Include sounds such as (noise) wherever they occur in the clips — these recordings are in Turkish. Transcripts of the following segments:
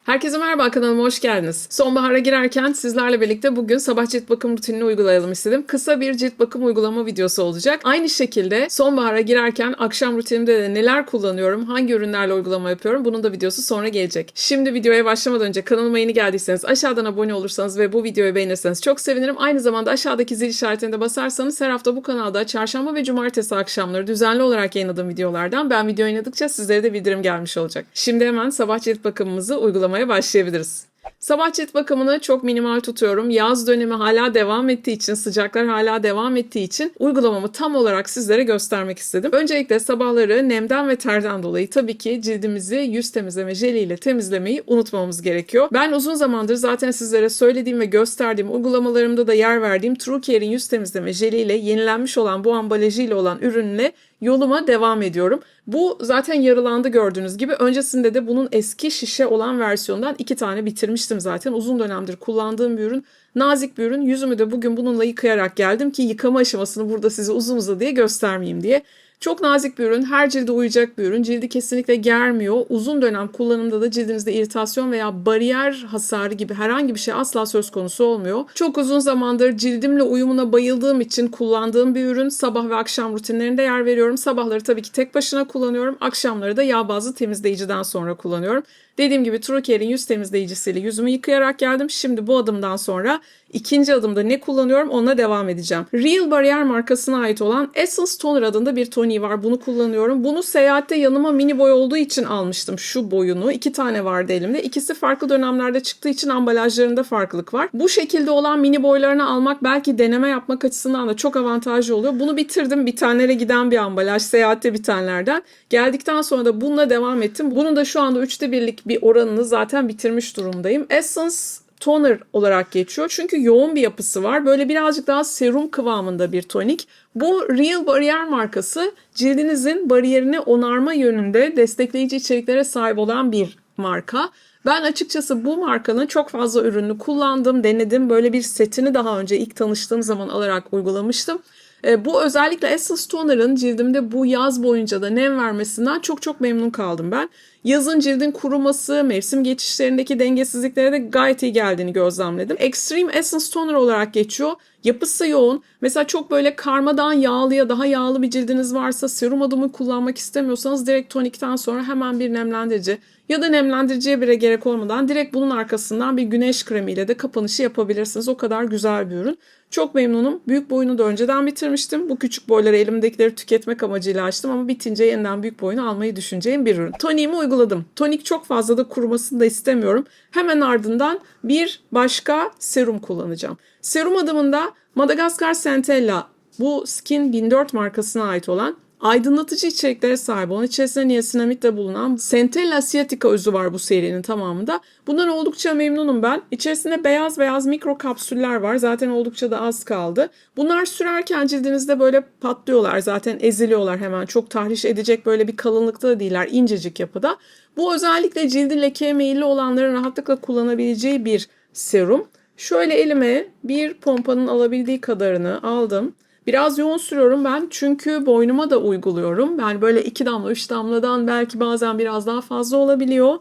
Herkese merhaba kanalıma hoş geldiniz. Sonbahara girerken sizlerle birlikte bugün sabah cilt bakım rutinini uygulayalım istedim. Kısa bir cilt bakım uygulama videosu olacak. Aynı şekilde sonbahara girerken akşam rutinimde de neler kullanıyorum, hangi ürünlerle uygulama yapıyorum bunun da videosu sonra gelecek. Şimdi videoya başlamadan önce kanalıma yeni geldiyseniz aşağıdan abone olursanız ve bu videoyu beğenirseniz çok sevinirim. Aynı zamanda aşağıdaki zil işaretine de basarsanız her hafta bu kanalda çarşamba ve cumartesi akşamları düzenli olarak yayınladığım videolardan ben video yayınladıkça sizlere de bildirim gelmiş olacak. Şimdi hemen sabah cilt bakımımızı uygulamaya başlayabiliriz. Sabah cilt bakımını çok minimal tutuyorum. Yaz dönemi hala devam ettiği için, sıcaklar hala devam ettiği için uygulamamı tam olarak sizlere göstermek istedim. Öncelikle sabahları nemden ve terden dolayı tabii ki cildimizi yüz temizleme jeliyle temizlemeyi unutmamamız gerekiyor. Ben uzun zamandır zaten sizlere söylediğim ve gösterdiğim uygulamalarımda da yer verdiğim True Care'in yüz temizleme jeliyle yenilenmiş olan bu ambalajıyla olan ürünle yoluma devam ediyorum. Bu zaten yarılandı gördüğünüz gibi. Öncesinde de bunun eski şişe olan versiyondan iki tane bitirmiştim zaten. Uzun dönemdir kullandığım bir ürün. Nazik bir ürün. Yüzümü de bugün bununla yıkayarak geldim ki yıkama aşamasını burada size uzun uzadıya göstermeyeyim diye. Çok nazik bir ürün, her cilde uyacak bir ürün. Cildi kesinlikle germiyor. Uzun dönem kullanımda da cildinizde iritasyon veya bariyer hasarı gibi herhangi bir şey asla söz konusu olmuyor. Çok uzun zamandır cildimle uyumuna bayıldığım için kullandığım bir ürün. Sabah ve akşam rutinlerinde yer veriyorum. Sabahları tabii ki tek başına kullanıyorum. Akşamları da yağ bazlı temizleyiciden sonra kullanıyorum. Dediğim gibi True yüz temizleyicisiyle yüzümü yıkayarak geldim. Şimdi bu adımdan sonra ikinci adımda ne kullanıyorum onunla devam edeceğim. Real Barrier markasına ait olan Essence Toner adında bir toniği var. Bunu kullanıyorum. Bunu seyahatte yanıma mini boy olduğu için almıştım şu boyunu. İki tane vardı elimde. İkisi farklı dönemlerde çıktığı için ambalajlarında farklılık var. Bu şekilde olan mini boylarını almak belki deneme yapmak açısından da çok avantajlı oluyor. Bunu bitirdim. Bitenlere giden bir ambalaj. Seyahatte bitenlerden. Geldikten sonra da bununla devam ettim. Bunun da şu anda üçte birlik bir oranını zaten bitirmiş durumdayım. Essence toner olarak geçiyor. Çünkü yoğun bir yapısı var. Böyle birazcık daha serum kıvamında bir tonik. Bu Real Barrier markası cildinizin bariyerini onarma yönünde destekleyici içeriklere sahip olan bir marka. Ben açıkçası bu markanın çok fazla ürününü kullandım, denedim. Böyle bir setini daha önce ilk tanıştığım zaman alarak uygulamıştım. E, bu özellikle Essence Toner'ın cildimde bu yaz boyunca da nem vermesinden çok çok memnun kaldım ben. Yazın cildin kuruması, mevsim geçişlerindeki dengesizliklere de gayet iyi geldiğini gözlemledim. Extreme Essence Toner olarak geçiyor. Yapısı yoğun. Mesela çok böyle karmadan yağlıya daha yağlı bir cildiniz varsa serum adımı kullanmak istemiyorsanız direkt tonikten sonra hemen bir nemlendirici ya da nemlendiriciye bile gerek olmadan direkt bunun arkasından bir güneş kremiyle de kapanışı yapabilirsiniz. O kadar güzel bir ürün. Çok memnunum. Büyük boyunu da önceden bitirmiştim. Bu küçük boyları elimdekileri tüketmek amacıyla açtım ama bitince yeniden büyük boyunu almayı düşüneceğim bir ürün. Toniğimi uyguladım. Tonik çok fazla da kurumasını da istemiyorum. Hemen ardından bir başka serum kullanacağım. Serum adımında Madagascar Centella bu Skin 1004 markasına ait olan aydınlatıcı içeriklere sahip olan içerisinde niasinamitle bulunan Centella asiatica özü var bu serinin tamamında. Bundan oldukça memnunum ben. İçerisinde beyaz beyaz mikro kapsüller var. Zaten oldukça da az kaldı. Bunlar sürerken cildinizde böyle patlıyorlar. Zaten eziliyorlar hemen. Çok tahriş edecek böyle bir kalınlıkta da değiller. incecik yapıda. Bu özellikle cildi leke meyilli olanların rahatlıkla kullanabileceği bir serum. Şöyle elime bir pompanın alabildiği kadarını aldım. Biraz yoğun sürüyorum ben çünkü boynuma da uyguluyorum. Yani böyle iki damla, üç damladan belki bazen biraz daha fazla olabiliyor.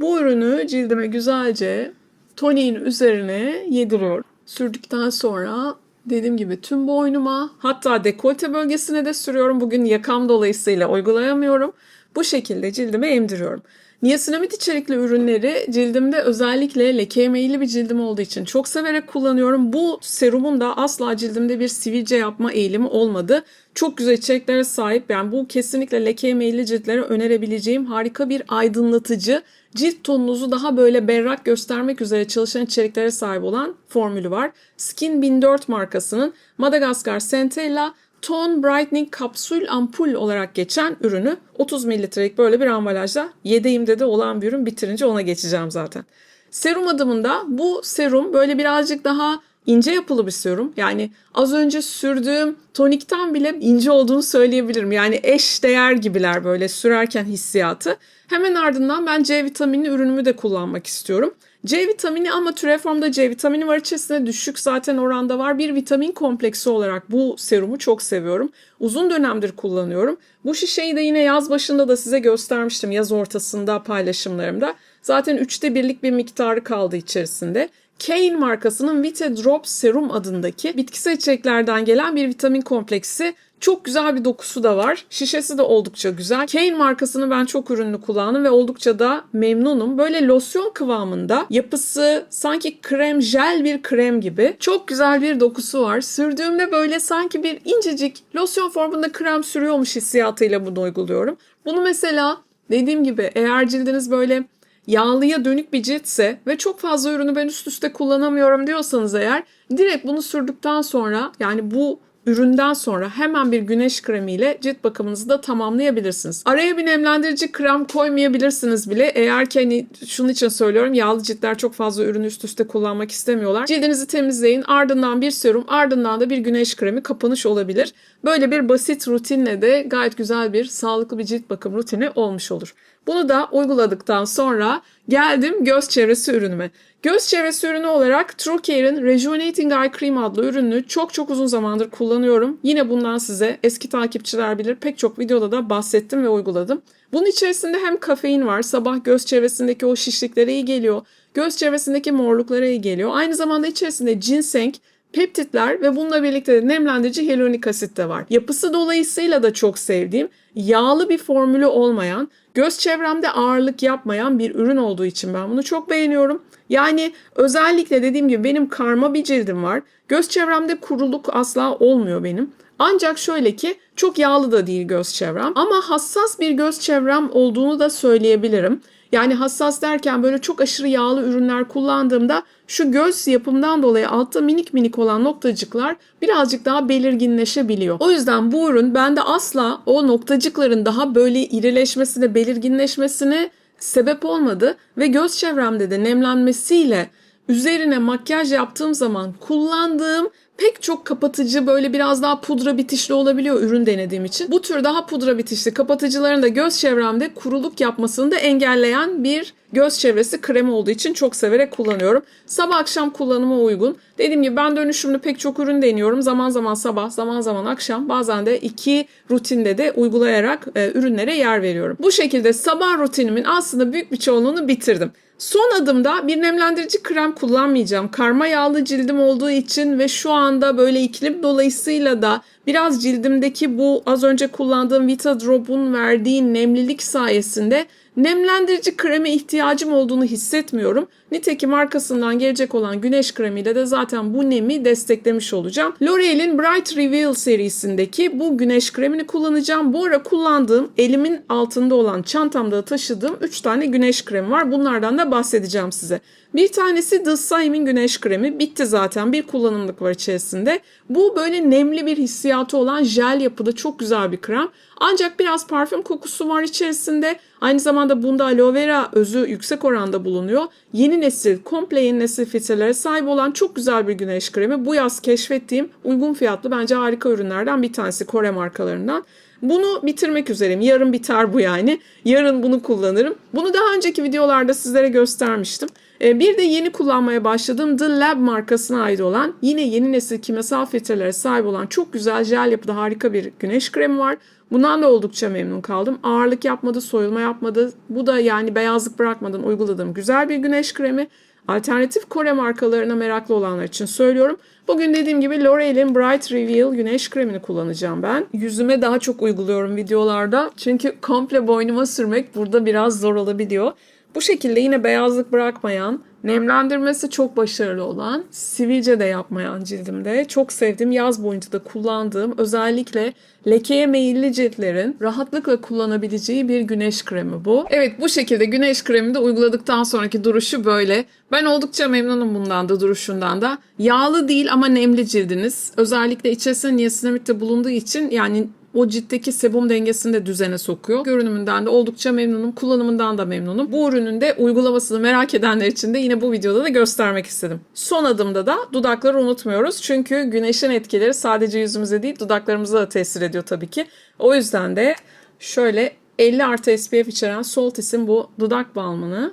Bu ürünü cildime güzelce toniğin üzerine yediriyorum. Sürdükten sonra dediğim gibi tüm boynuma hatta dekolte bölgesine de sürüyorum. Bugün yakam dolayısıyla uygulayamıyorum. Bu şekilde cildime emdiriyorum. Niasinamid içerikli ürünleri cildimde özellikle lekeye meyilli bir cildim olduğu için çok severek kullanıyorum. Bu serumun da asla cildimde bir sivilce yapma eğilimi olmadı. Çok güzel içeriklere sahip. Yani bu kesinlikle lekeye meyilli ciltlere önerebileceğim harika bir aydınlatıcı. Cilt tonunuzu daha böyle berrak göstermek üzere çalışan içeriklere sahip olan formülü var. Skin 1004 markasının Madagascar Centella Tone Brightening kapsül ampul olarak geçen ürünü 30 mililitrelik böyle bir ambalajda yedeğimde de olan bir ürün bitirince ona geçeceğim zaten. Serum adımında bu serum böyle birazcık daha ince yapılı bir serum. Yani az önce sürdüğüm tonikten bile ince olduğunu söyleyebilirim. Yani eş değer gibiler böyle sürerken hissiyatı. Hemen ardından ben C vitaminli ürünümü de kullanmak istiyorum. C vitamini ama türev formda C vitamini var içerisinde düşük zaten oranda var. Bir vitamin kompleksi olarak bu serumu çok seviyorum. Uzun dönemdir kullanıyorum. Bu şişeyi de yine yaz başında da size göstermiştim yaz ortasında paylaşımlarımda. Zaten üçte birlik bir miktarı kaldı içerisinde. Kane markasının Vita Drop Serum adındaki bitkisel içeriklerden gelen bir vitamin kompleksi. Çok güzel bir dokusu da var. Şişesi de oldukça güzel. Kane markasını ben çok ürünlü kullandım ve oldukça da memnunum. Böyle losyon kıvamında yapısı sanki krem, jel bir krem gibi. Çok güzel bir dokusu var. Sürdüğümde böyle sanki bir incecik losyon formunda krem sürüyormuş hissiyatıyla bunu uyguluyorum. Bunu mesela dediğim gibi eğer cildiniz böyle yağlıya dönük bir ciltse ve çok fazla ürünü ben üst üste kullanamıyorum diyorsanız eğer direkt bunu sürdükten sonra yani bu üründen sonra hemen bir güneş kremiyle cilt bakımınızı da tamamlayabilirsiniz. Araya bir nemlendirici krem koymayabilirsiniz bile. Eğer ki hani şunun için söylüyorum yağlı ciltler çok fazla ürünü üst üste kullanmak istemiyorlar. Cildinizi temizleyin ardından bir serum ardından da bir güneş kremi kapanış olabilir. Böyle bir basit rutinle de gayet güzel bir sağlıklı bir cilt bakım rutini olmuş olur. Bunu da uyguladıktan sonra geldim göz çevresi ürünüme. Göz çevresi ürünü olarak TrueCare'in Rejuvenating Eye Cream adlı ürünü çok çok uzun zamandır kullanıyorum. Yine bundan size eski takipçiler bilir pek çok videoda da bahsettim ve uyguladım. Bunun içerisinde hem kafein var, sabah göz çevresindeki o şişliklere iyi geliyor, göz çevresindeki morluklara iyi geliyor. Aynı zamanda içerisinde ginseng, peptitler ve bununla birlikte de nemlendirici hyaluronik asit de var. Yapısı dolayısıyla da çok sevdiğim, yağlı bir formülü olmayan, göz çevremde ağırlık yapmayan bir ürün olduğu için ben bunu çok beğeniyorum. Yani özellikle dediğim gibi benim karma bir cildim var. Göz çevremde kuruluk asla olmuyor benim. Ancak şöyle ki çok yağlı da değil göz çevrem ama hassas bir göz çevrem olduğunu da söyleyebilirim. Yani hassas derken böyle çok aşırı yağlı ürünler kullandığımda şu göz yapımdan dolayı altta minik minik olan noktacıklar birazcık daha belirginleşebiliyor. O yüzden bu ürün bende asla o noktacıkların daha böyle irileşmesine, belirginleşmesine sebep olmadı ve göz çevremde de nemlenmesiyle üzerine makyaj yaptığım zaman kullandığım pek çok kapatıcı böyle biraz daha pudra bitişli olabiliyor ürün denediğim için. Bu tür daha pudra bitişli kapatıcıların da göz çevremde kuruluk yapmasını da engelleyen bir göz çevresi kremi olduğu için çok severek kullanıyorum. Sabah akşam kullanıma uygun. Dediğim gibi ben dönüşümlü pek çok ürün deniyorum. Zaman zaman sabah, zaman zaman akşam, bazen de iki rutinde de uygulayarak e, ürünlere yer veriyorum. Bu şekilde sabah rutinimin aslında büyük bir çoğunluğunu bitirdim. Son adımda bir nemlendirici krem kullanmayacağım. Karma yağlı cildim olduğu için ve şu anda böyle iklim dolayısıyla da biraz cildimdeki bu az önce kullandığım Vita Drop'un verdiği nemlilik sayesinde nemlendirici kreme ihtiyacım olduğunu hissetmiyorum. Nitekim arkasından gelecek olan güneş kremiyle de zaten bu nemi desteklemiş olacağım. L'Oreal'in Bright Reveal serisindeki bu güneş kremini kullanacağım. Bu ara kullandığım elimin altında olan çantamda taşıdığım 3 tane güneş kremi var. Bunlardan da bahsedeceğim size. Bir tanesi The Siam'in güneş kremi. Bitti zaten. Bir kullanımlık var içerisinde. Bu böyle nemli bir hissiyatı olan jel yapıda çok güzel bir krem. Ancak biraz parfüm kokusu var içerisinde. Aynı zamanda bunda aloe vera özü yüksek oranda bulunuyor. Yeni nesil, komple yeni nesil filtrelere sahip olan çok güzel bir güneş kremi. Bu yaz keşfettiğim uygun fiyatlı bence harika ürünlerden bir tanesi Kore markalarından. Bunu bitirmek üzereyim. Yarın biter bu yani. Yarın bunu kullanırım. Bunu daha önceki videolarda sizlere göstermiştim. Ee, Bir de yeni kullanmaya başladığım The Lab markasına ait olan yine yeni nesil kimyasal filtrelere sahip olan çok güzel jel yapıda harika bir güneş kremi var. Bundan da oldukça memnun kaldım. Ağırlık yapmadı, soyulma yapmadı. Bu da yani beyazlık bırakmadan uyguladığım güzel bir güneş kremi. Alternatif Kore markalarına meraklı olanlar için söylüyorum. Bugün dediğim gibi L'Oreal'in Bright Reveal güneş kremini kullanacağım ben. Yüzüme daha çok uyguluyorum videolarda. Çünkü komple boynuma sürmek burada biraz zor olabiliyor. Bu şekilde yine beyazlık bırakmayan, nemlendirmesi çok başarılı olan, sivilce de yapmayan cildimde çok sevdiğim yaz boyunca da kullandığım özellikle lekeye meyilli ciltlerin rahatlıkla kullanabileceği bir güneş kremi bu. Evet bu şekilde güneş kremini de uyguladıktan sonraki duruşu böyle. Ben oldukça memnunum bundan da duruşundan da. Yağlı değil ama nemli cildiniz. Özellikle içerisinde niasinamid de bulunduğu için yani o ciltteki sebum dengesini de düzene sokuyor. Görünümünden de oldukça memnunum. Kullanımından da memnunum. Bu ürünün de uygulamasını merak edenler için de yine bu videoda da göstermek istedim. Son adımda da dudakları unutmuyoruz. Çünkü güneşin etkileri sadece yüzümüze değil dudaklarımıza da tesir ediyor tabii ki. O yüzden de şöyle 50 artı SPF içeren Soltis'in bu dudak balmını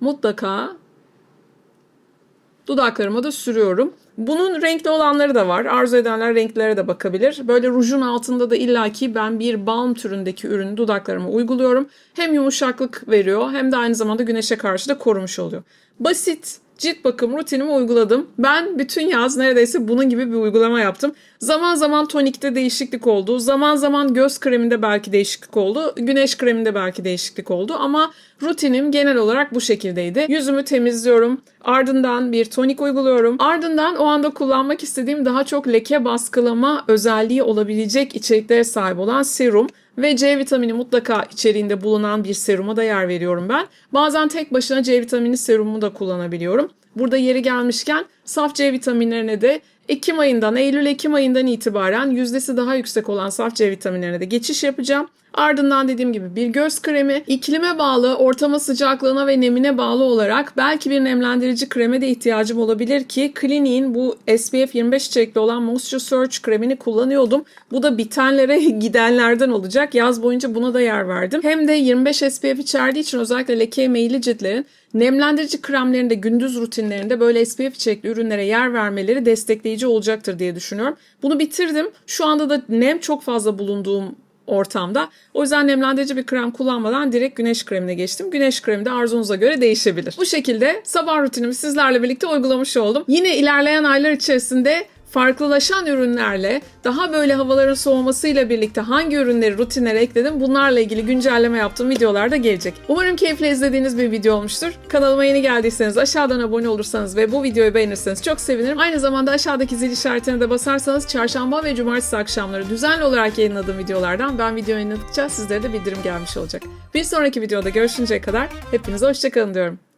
mutlaka dudaklarıma da sürüyorum. Bunun renkli olanları da var. Arzu edenler renklere de bakabilir. Böyle rujun altında da illaki ben bir balm türündeki ürünü dudaklarıma uyguluyorum. Hem yumuşaklık veriyor hem de aynı zamanda güneşe karşı da korumuş oluyor. Basit cilt bakım rutinimi uyguladım. Ben bütün yaz neredeyse bunun gibi bir uygulama yaptım. Zaman zaman tonikte değişiklik oldu. Zaman zaman göz kreminde belki değişiklik oldu. Güneş kreminde belki değişiklik oldu. Ama rutinim genel olarak bu şekildeydi. Yüzümü temizliyorum. Ardından bir tonik uyguluyorum. Ardından o anda kullanmak istediğim daha çok leke baskılama özelliği olabilecek içeriklere sahip olan serum ve C vitamini mutlaka içeriğinde bulunan bir seruma da yer veriyorum ben. Bazen tek başına C vitamini serumu da kullanabiliyorum. Burada yeri gelmişken saf C vitaminlerine de Ekim ayından, Eylül-Ekim ayından itibaren yüzdesi daha yüksek olan saf C vitaminlerine de geçiş yapacağım. Ardından dediğim gibi bir göz kremi, iklime bağlı, ortama sıcaklığına ve nemine bağlı olarak belki bir nemlendirici kreme de ihtiyacım olabilir ki Clinique'in bu SPF 25 içerikli olan Moisture Surge kremini kullanıyordum. Bu da bitenlere (laughs) gidenlerden olacak. Yaz boyunca buna da yer verdim. Hem de 25 SPF içerdiği için özellikle leke meyilli ciltlerin nemlendirici kremlerinde gündüz rutinlerinde böyle SPF içerikli ürünlere yer vermeleri destekleyici olacaktır diye düşünüyorum. Bunu bitirdim. Şu anda da nem çok fazla bulunduğum ortamda. O yüzden nemlendirici bir krem kullanmadan direkt güneş kremine geçtim. Güneş kremi de arzunuza göre değişebilir. Bu şekilde sabah rutinimi sizlerle birlikte uygulamış oldum. Yine ilerleyen aylar içerisinde farklılaşan ürünlerle daha böyle havaların soğumasıyla birlikte hangi ürünleri rutinlere ekledim bunlarla ilgili güncelleme yaptığım videolar da gelecek. Umarım keyifle izlediğiniz bir video olmuştur. Kanalıma yeni geldiyseniz aşağıdan abone olursanız ve bu videoyu beğenirseniz çok sevinirim. Aynı zamanda aşağıdaki zil işaretine de basarsanız çarşamba ve cumartesi akşamları düzenli olarak yayınladığım videolardan ben video yayınladıkça sizlere de bildirim gelmiş olacak. Bir sonraki videoda görüşünceye kadar hepinize hoşçakalın diyorum.